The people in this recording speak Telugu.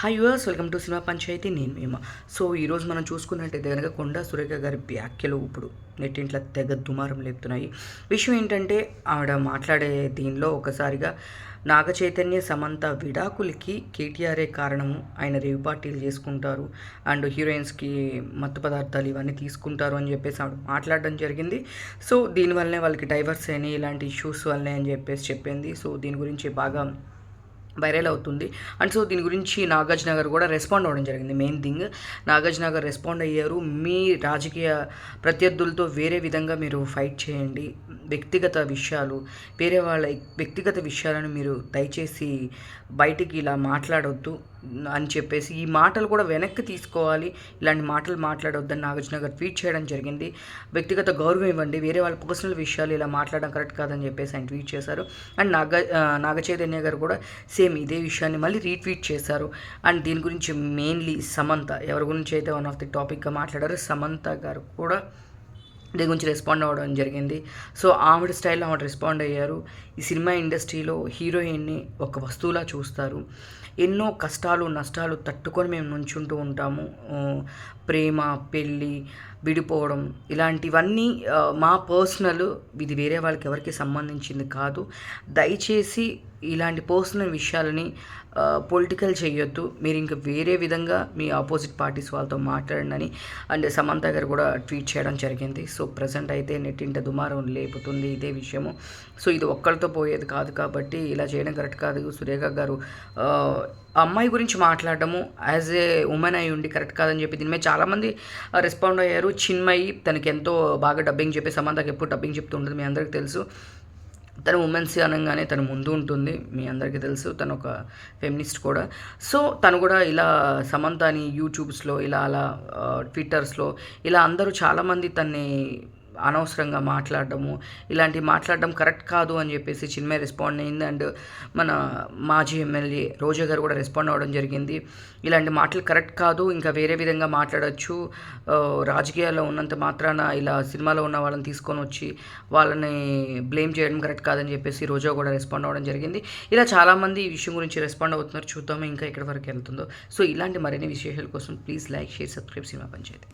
Hi viewers welcome to cinema Panchayathi నేను మేము సో ఈరోజు మనం చూసుకున్నట్టయితే కనుక కొండా సురేఖ గారి వ్యాఖ్యలు ఇప్పుడు నెట్టింట్లో తెగ దుమారం లేపుతున్నాయి. విషయం ఏంటంటే ఆవిడ మాట్లాడే దీనిలో ఒకసారిగా నాగ చైతన్య సమంత విడాకులకి కేటీఆర్ఏ కారణము. ఆయన రేవు పార్టీలు చేసుకుంటారు. అండ్ హీరోయిన్స్కి మత్తు పదార్థాలు ఇవన్నీ తీసుకుంటారు అని చెప్పేసి ఆవిడ మాట్లాడడం జరిగింది. సో దీనివల్లనే వాళ్ళకి డైవర్స్ అని ఇలాంటి ఇష్యూస్ వల్లనే అని చెప్పేసి చెప్పింది. సో దీని గురించి బాగా వైరల్ అవుతుంది. అండ్ సో దీని గురించి నాగార్జున గారు కూడా రెస్పాండ్ అవ్వడం జరిగింది. మెయిన్ థింగ్ నాగార్జున గారు రెస్పాండ్ అయ్యారు. మీ రాజకీయ ప్రత్యర్థులతో వేరే విధంగా మీరు ఫైట్ చేయండి. వ్యక్తిగత విషయాలు వేరే వాళ్ళ వ్యక్తిగత విషయాలను మీరు దయచేసి బయటికి ఇలా మాట్లాడొద్దు అని చెప్పేసి ఈ మాటలు కూడా వెనక్కి తీసుకోవాలి. ఇలాంటి మాటలు మాట్లాడొద్దని నాగార్జున గారు ట్వీట్ చేయడం జరిగింది. వ్యక్తిగత గౌరవం ఇవ్వండి. వేరే వాళ్ళ పర్సనల్ విషయాలు ఇలా మాట్లాడడం కరెక్ట్ కాదని చెప్పేసి ఆయన ట్వీట్ చేశారు. అండ్ నాగ నాగచైతన్య నాగ చైతన్య గారు కూడా సేమ్ ఇదే విషయాన్ని మళ్ళీ రీట్వీట్ చేశారు. అండ్ దీని గురించి మెయిన్లీ సమంత ఎవరి గురించి అయితే వన్ ఆఫ్ ది టాపిక్గా మాట్లాడారు సమంత గారు కూడా దీని గురించి రెస్పాండ్ అవ్వడం జరిగింది. సో ఆవిడ స్టైల్లో ఆవిడ రెస్పాండ్ అయ్యారు. ఈ సినిమా ఇండస్ట్రీలో హీరోయిన్ని ఒక వస్తువులా చూస్తారు. ఎన్నో కష్టాలు నష్టాలు తట్టుకొని మేము నుంచుంటూ ఉంటాము. ప్రేమ పెళ్ళి విడిపోవడం ఇలాంటివన్నీ మా పర్సనల్ ఇది వేరే వాళ్ళకి ఎవరికి సంబంధించింది కాదు. దయచేసి ఇలాంటి పర్సనల్ విషయాలని పొలిటికల్ చేయొద్దు. మీరు ఇంకా వేరే విధంగా మీ ఆపోజిట్ పార్టీస్ వాళ్ళతో మాట్లాడండి అని అండ్ సమంత గారు కూడా ట్వీట్ చేయడం జరిగింది. సో ప్రజెంట్ అయితే నెట్టింట దుమారం లేపుతుంది ఇదే విషయము. సో ఇది ఒక్కరితో పోయేది కాదు కాబట్టి ఇలా చేయడం కరెక్ట్ కాదు. సురేఖ గారు అమ్మాయి గురించి మాట్లాడటము యాజ్ ఏ ఉమెన్ అయి ఉండి కరెక్ట్ కాదని చెప్పి దీని మీద చాలామంది రెస్పాండ్ అయ్యారు. చిన్మయి తనకి ఎంతో బాగా డబ్బింగ్ చెప్పి సమంతకి ఎప్పుడు డబ్బింగ్ చెప్తూ ఉంటుంది మీ అందరికీ తెలుసు. తను ఉమెన్స్ అనగానే తను ముందు ఉంటుంది మీ అందరికీ తెలుసు తను ఒక ఫెమినిస్ట్ కూడా. సో తను కూడా ఇలా సమంతని యూట్యూబ్స్లో ఇలా అలా ట్విట్టర్స్లో ఇలా అందరూ చాలామంది తన్ని అనవసరంగా మాట్లాడడము ఇలాంటి మాట్లాడడం కరెక్ట్ కాదు అని చెప్పేసి చిన్మయ రెస్పాండ్ అయింది. అండ్ మన మాజీ ఎమ్మెల్యే రోజా గారు కూడా రెస్పాండ్ అవ్వడం జరిగింది. ఇలాంటి మాటలు కరెక్ట్ కాదు ఇంకా వేరే విధంగా మాట్లాడచ్చు. రాజకీయాల్లో ఉన్నంత మాత్రాన ఇలా సినిమాలో ఉన్న వాళ్ళని తీసుకొని వచ్చి వాళ్ళని బ్లేమ్ చేయడం కరెక్ట్ కాదని చెప్పేసి రోజా కూడా రెస్పాండ్ అవ్వడం జరిగింది. ఇలా చాలామంది ఈ విషయం గురించి రెస్పాండ్ అవుతున్నారు. చూద్దాము ఇంకా ఇక్కడ వరకు వెళ్తుందో. సో ఇలాంటి మరిన్ని విశేషాల కోసం please like share subscribe cinema Panchayathi.